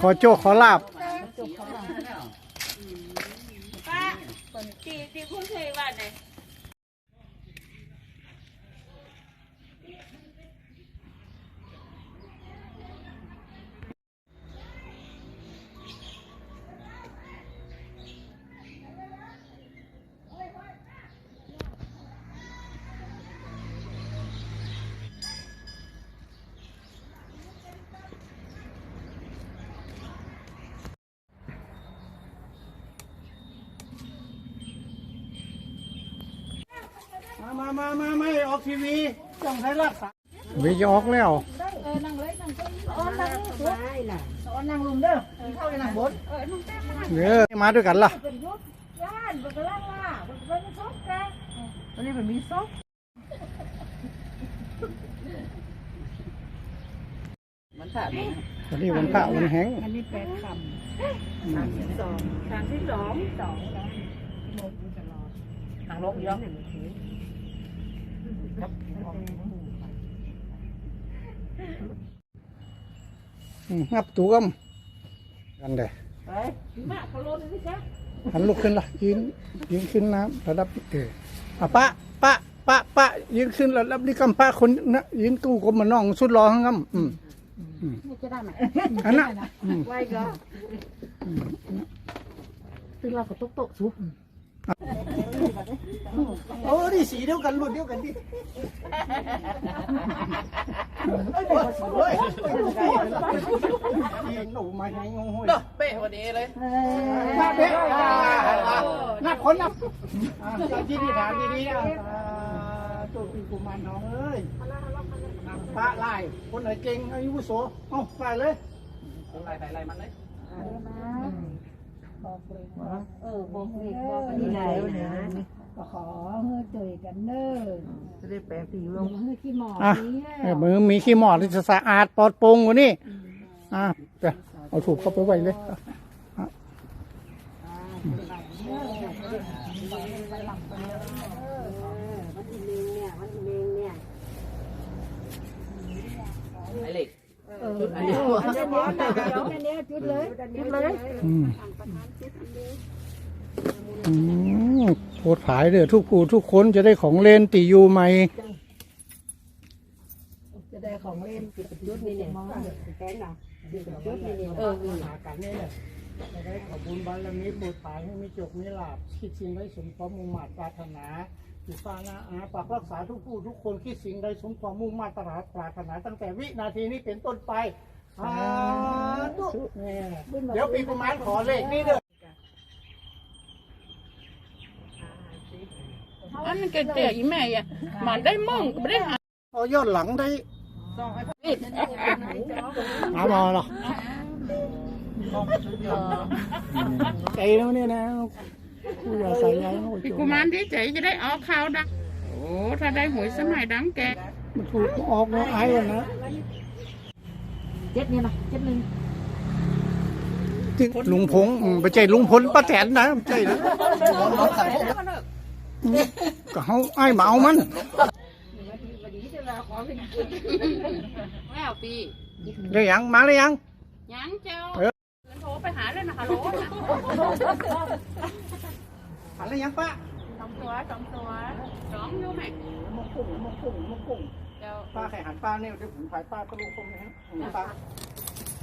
ขอโจกขอลาบ ป้าตีตีพูดเคยว่าไหน มามามามาไม่ออกทีวีต้องให้รักษาวิจะออกแล้วเอานังเลยนังก็อนั่งอ๋อนั่งลุมเด้อกินข้าวเลยนั่งบนเดี๋ยมาด้วยกันล่ะเป็นยุทธย่านบักล่างล่ะบักเป็นซกแกตอนนี้มันมีซกมันขาดวันนี้วันพระวันแห้งอันนี้แปดคำสามที่สองสามที่สองสองแล้วโมกูจะรองลงย้อมอืมงั บตัวมกันเด้ไปมากเขาลดเลยจ้ะหันลุกขึ้นละยืนยืนขึ้นน้ำระดับเอออะปะปะปะปะยืนขึ้นระดับนี่กำปะคนนะยืนกู้กลมมาน้องสุดรอทั้งกำอืมนี่จะได้ไหมอันน่ะอืมไว้ก็ตื่นเราก็ตกตกซุป โอ้นี่สีเดียวกันรุ่นเดียวกันดิหนูมาให้งงห้ยเป๊ะวันนี้เลยมาเด็กนับคนนับจากที่นี่ถามดีๆอะตัวปีกุมารน้องเอ้ยพระไล่คนไหนเก่งอายุโสเอ้าไปเลยไล่ไล่ไล่มันเลย บอกเลยเออบอกเลยบอกกันนี่แล้วนะก็ขอเฮ้อเจอกันเด้อจะได้แปลสีลงเฮ้อขี้หมออะนี้เออมือมีขี้หมอที่จะสะอาดปลอดโปร่งกว่านี่อะเดี๋ยวเอาถูกเข้าไปไว้เลยอะไอ้เหล็ก เอออันนี้อันนี้อันนี้จุดเลยจุดเลยอืมอืมโพดผายเด้อทุกผู้ทุกคนจะได้ของเล่นตีอยู่ใหม่จะได้ของเล่นจุดนี้เนี่ยมองแป้งหน่ะจุดนี้เนี่ยเออหากันนี่แหละ จะได้ขอบุญบารมีโปรดผายให้มีจกมีลาบคิดสิ่งใดสมความมุ่งมั่นปรารถนาติฟ้าหน้าอาปากรักษาทุกผู้ทุกคนคิดสิ่งใดสมความมุ่งมั่นปรารถนา ตั้งแต่วินาทีนี้เป็นต้นไปสาธุเดี๋ยวปีประมาณขอเลขนี่เด้ออันนั้นแกเจ๊อีแม่อะมันได้มั่งก็ไม่ได้หาเอาย้อนหลังได้ผิดหามาหรอ ใจแล้วเนี่ยนะกูอย่าใส่ใจเขาพี่กุมารที่ใจจะได้ออกข่าวดังโอ้ถ้าได้หวยสมัยดังแกมันถูกออกมาไอ้กันนะเจ็ดเนี่นะเจ็ดหนึ่งลุงพงไม่ใช่ลุงพลป้าแตนนะไม่ใช่นะก็เขาไอ้มาเอามันแล้วปีได้ยังมาได้ยังยังเจ้า ไปหาเลยนะคะโหลหันได้ยังป้าสองตัวสองตัวสองอยู่ไหมมกกุ้งมกกุ้งมกกุ้งเจ้าป้าใครหันป้าเนี่ยเดี๋ยวผมถ่ายป้าก็ลุงพงษ์นะฮะป้า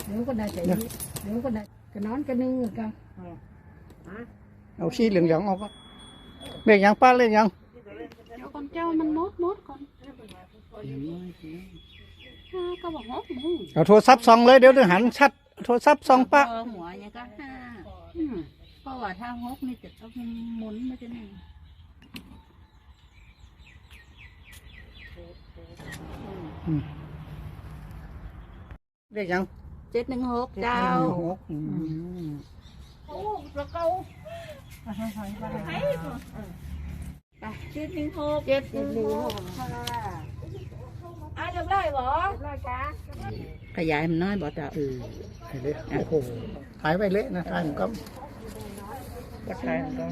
เดี๋ยวก็ได้ใจดีเดี๋ยวก็ได้ก็นอนกันนึงกันเอาขี้เหลืองหยองออกก็เรียกยังป้าเรียกยังเจ้าคนเจ้ามันมดมดก่อนอ่าก็บอกมดหมูเอาโทรศัพท์ส่องเลยเดี๋ยวเดี๋ยวหันชัด โทรศัพท์ส่องป้าเออหัวเนี่ยก็ห้าอืมเพราะว่าถ้าฮกนี่จะต้องหมุนมาจะหนึ่งเรียกยังเจ็ดหนึ่งหกเจ้าหกอืมเจ็ดหนึ่งหกเจ็ดหนึ่งหก อะเรียบร้อยบ่เรียบร้อยจ้าขยายมันน้อยบอกจะเออไปเลยโอ้โหถ่ายไปเละนะถ่ายมันก็ก็ขายมันก็